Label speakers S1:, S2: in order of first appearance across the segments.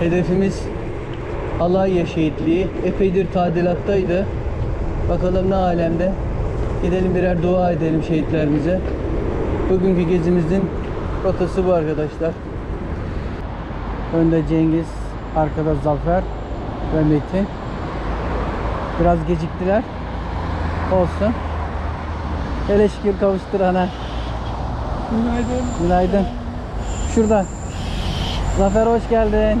S1: Hedefimiz Alanya şehitliği. Epeydir tadilattaydı. Bakalım ne alemde. Gidelim birer dua edelim şehitlerimize. Bugünkü gezimizin rotası bu arkadaşlar. Önde Cengiz, arkada Zafer ve Metin. Biraz geciktiler. Olsun. Hele şükür kavuşturana.
S2: Günaydın.
S1: Günaydın. Şurada. Zafer hoş geldin.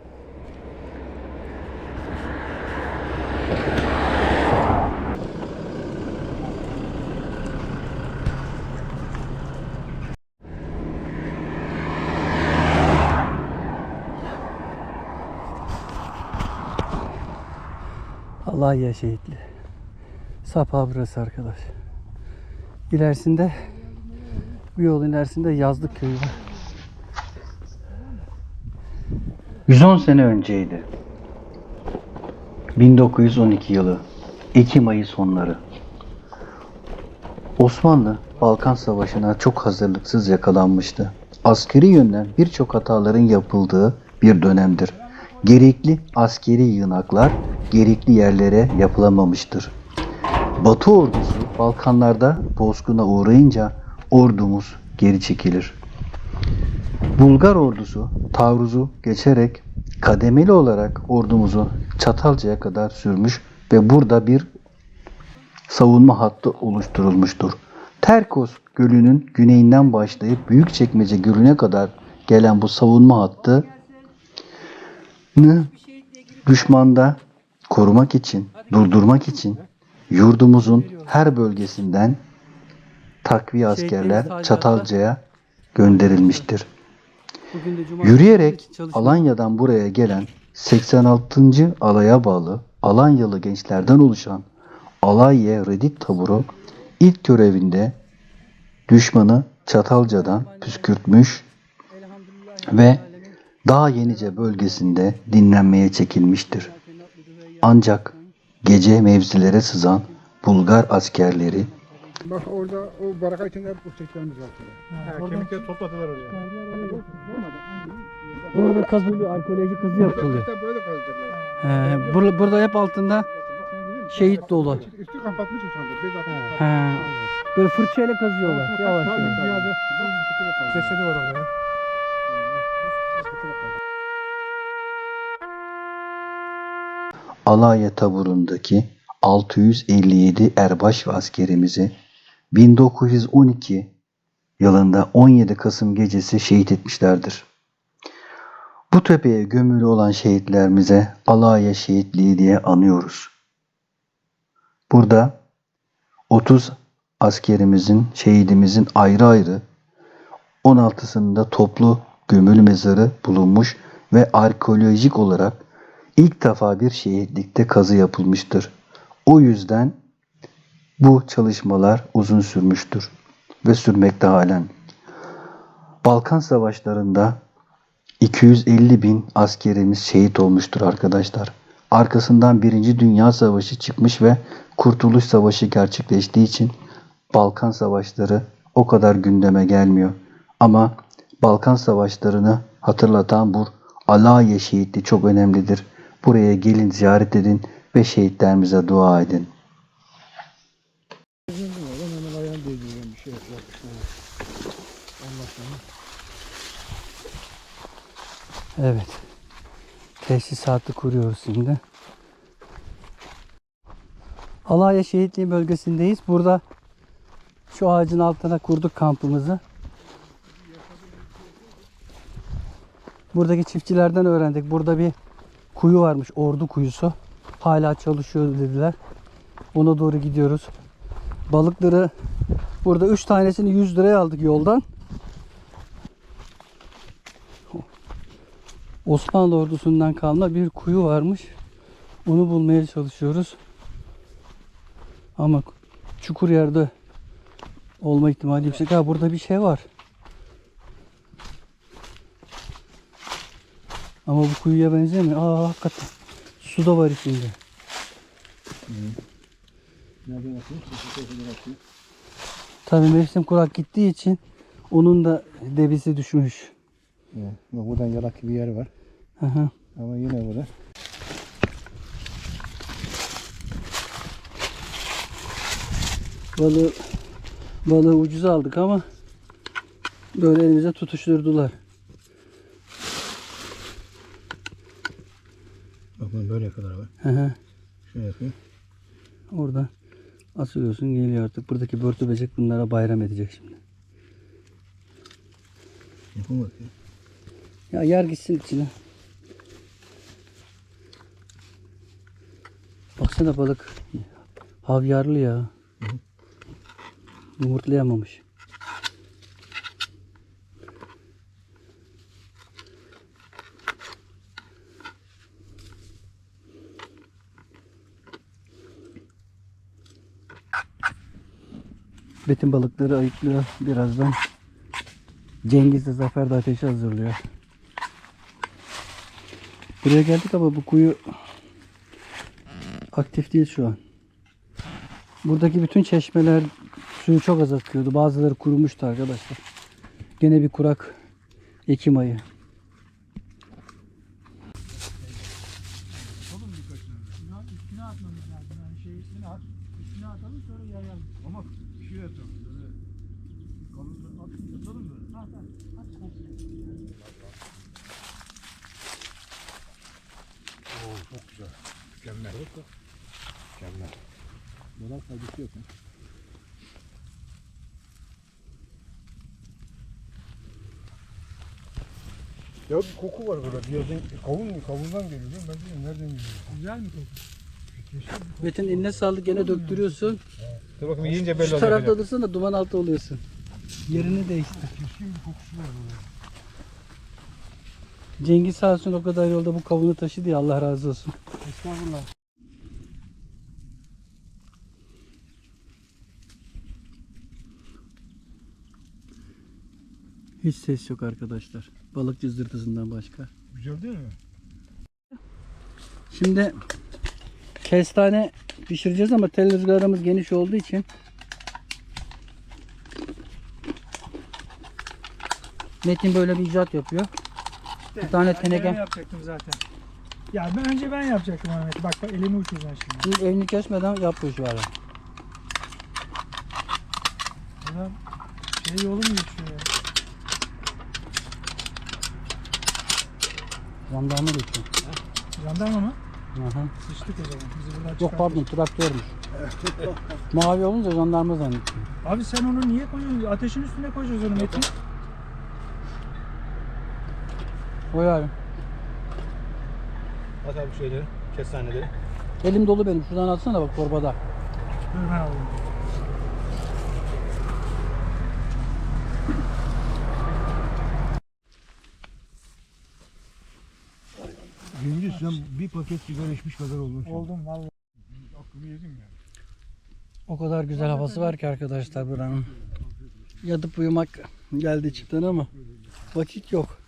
S1: Allah ya şehitli. Sapa burası arkadaş. İlerisinde bu yolun ilerisinde yazlık köyü var. 110 sene önceydi. 1912 yılı. Ekim ayı sonları. Osmanlı Balkan Savaşı'na çok hazırlıksız yakalanmıştı. Askeri yönden birçok hataların yapıldığı bir dönemdir. Gerekli askeri yığınaklar gerekli yerlere yapılamamıştır. Batı ordusu Balkanlarda bozguna uğrayınca ordumuz geri çekilir. Bulgar ordusu taarruzu geçerek kademeli olarak ordumuzu Çatalca'ya kadar sürmüş ve burada bir savunma hattı oluşturulmuştur. Terkos Gölü'nün güneyinden başlayıp Büyükçekmece Gölü'ne kadar gelen bu savunma hattı düşmanda korumak için, durdurmak için yurdumuzun her bölgesinden takviye askerler Çatalca'ya gönderilmiştir. Yürüyerek Alanya'dan buraya gelen 86. alaya bağlı Alanyalı gençlerden oluşan Alanya Redit taburu ilk görevinde düşmanı Çatalca'dan püskürtmüş ve Dağ Yenice bölgesinde dinlenmeye çekilmiştir. Ancak gece mevzilere sızan Bulgar askerleri
S2: Bak orada o baraka içinde hep uçaklarımız var. Ha, kemikleri topladılar oraya.
S1: Burada kazılıyor, arkeoloji kazı yapılıyor.
S2: İşte böyle kazacaklar.
S1: He, burada, burada hep altında şehit dolu.
S2: Üstü, kapatmış şu anda. Bez atmış.
S1: He. Böyle fırçayla kazıyorlar. Yavaş yavaş.
S2: Cesedi var orada.
S1: Alanya taburundaki 657 erbaş ve askerimizi 1912 yılında 17 Kasım gecesi şehit etmişlerdir. Bu tepeye gömülü olan şehitlerimize Alanya şehitliği diye anıyoruz. Burada 30 askerimizin, şehidimizin ayrı ayrı 16'sında toplu gömül mezarı bulunmuş ve arkeolojik olarak ilk defa bir şehitlikte kazı yapılmıştır. O yüzden bu çalışmalar uzun sürmüştür ve sürmekte halen. Balkan savaşlarında 250 bin askerimiz şehit olmuştur arkadaşlar. Arkasından Birinci Dünya Savaşı çıkmış ve Kurtuluş Savaşı gerçekleştiği için Balkan Savaşları o kadar gündeme gelmiyor. Ama Balkan Savaşlarını hatırlatan bu Alaya şehitliği çok önemlidir. Buraya gelin ziyaret edin ve şehitlerimize dua edin. Evet. Tesisatı kuruyoruz şimdi. Alanya Şehitliği bölgesindeyiz. Burada şu ağacın altına kurduk kampımızı. Buradaki çiftçilerden öğrendik. Burada bir kuyu varmış. Ordu kuyusu. Hala çalışıyor dediler. Ona doğru gidiyoruz. Balıkları burada 3 tanesini 100 liraya aldık yoldan. Osmanlı ordusundan kalma bir kuyu varmış. Onu bulmaya çalışıyoruz. Ama çukur yerde
S3: Olma ihtimali yüksek. Ha burada bir şey var. Ama bu kuyuya benzemiyor. Aa hakikaten. Su da var içinde.
S2: Nereden atıyor?
S3: Tabii mevsim kurak gittiği için onun da debisi düşmüş.
S2: Evet. Bak buradan yalak gibi yer var.
S3: Hı.
S2: Ama yine burada.
S3: Balığı, balığı ucuz aldık ama böyle elimize tutuşturdular.
S2: Bak bunun böyle kadar var.
S3: Hı hı.
S2: Şöyle yapıyor.
S3: Oradan asılıyorsun geliyor artık. Buradaki börtü böcek bunlara bayram edecek şimdi.
S2: Yapamadık ya.
S3: Ya yer gitsin içine. Baksana balık havyarlı ya. Yumurtlayamamış. Betin balıkları ayıklıyor birazdan. Cengiz de Zafer de ateşi hazırlıyor. Buraya geldik ama bu kuyu aktif değil şu an. Buradaki bütün çeşmeler suyu çok az akıyordu. Bazıları kurumuştu arkadaşlar. Gene bir kurak Ekim ayı.
S4: Oğlum birkaç tane. Ya üstüne atmamız lazım. Yani şey üstüne at. Üstüne atalım sonra yayalım.
S2: Ama bir şey atalım. Böyle kalın at, atalım böyle.
S4: At at. At karşıya.
S2: Oo çok güzel. Mükemmel. Mükemmel. Buradan faydası yok. ha. Ya bir koku var burada. Bir yerden kavun mu? Kavundan geliyor. değil mi? Ben bilmiyorum nereden geliyor.
S4: Güzel mi koku?
S3: Metin eline sağlık gene döktürüyorsun.
S2: Dur bakayım yiyince belli
S3: Şu tarafta dursan da duman altı oluyorsun. Yerini değiştir.
S2: Keskin bir kokusu var burada.
S3: Cengiz sağ olsun o kadar yolda bu kavunu taşıdı ya Allah razı olsun.
S4: Estağfurullah.
S3: Hiç ses yok arkadaşlar. Balık cızırtısından başka.
S2: Güzel değil mi?
S3: Şimdi kestane pişireceğiz ama tel rüzgarımız geniş olduğu için Metin böyle bir icat yapıyor.
S4: İşte,
S3: Bir tane teneke.
S4: Ben yapacaktım zaten. Ya ben önce ben yapacaktım Ahmet. Bak bak elimi uçuracaksın şimdi.
S3: Şimdi elini kesmeden yapıyor şu ara.
S4: Ulan şey yolu mu geçiyor ya?
S3: Jandarma geçiyor.
S4: Jandarma mı?
S3: Aha.
S4: Sıçtık o zaman. Bizi buradan
S3: Yok
S4: çıkartın.
S3: pardon traktörmüş. Mavi olunca jandarma zannettim.
S4: Abi sen onu niye koyuyorsun? Ateşin üstüne koyacağız onu Metin.
S3: Koy abi.
S2: At abi şeyleri, kestaneleri.
S3: Elim dolu benim. Şuradan atsana bak torbada.
S4: Dur ben alayım.
S2: Gündüz sen bir paket sigara içmiş kadar oldun. an.
S4: Oldum vallahi.
S2: Aklımı yedim ya.
S3: O kadar güzel havası var ki arkadaşlar buranın. Yatıp uyumak geldi içimden ama vakit yok.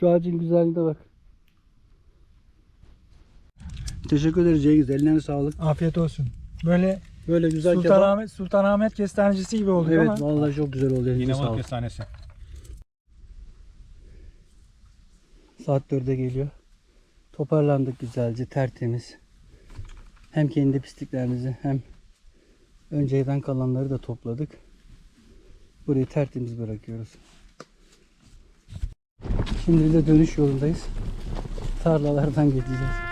S3: Şu ağacın güzelliğine bak. Teşekkür ederiz Cengiz. Ellerine sağlık.
S4: Afiyet olsun. Böyle
S3: Böyle güzel kebap.
S4: Sultanahmet, Sultanahmet kestanecisi gibi olduk
S3: Evet
S4: ama.
S3: vallahi çok güzel oldu. Elinize sağlık.
S2: kestanesi.
S3: Saat 4'e geliyor. Toparlandık güzelce tertemiz. Hem kendi pisliklerimizi hem önceden kalanları da topladık. Burayı tertemiz bırakıyoruz. Şimdi de dönüş yolundayız. Tarlalardan gideceğiz.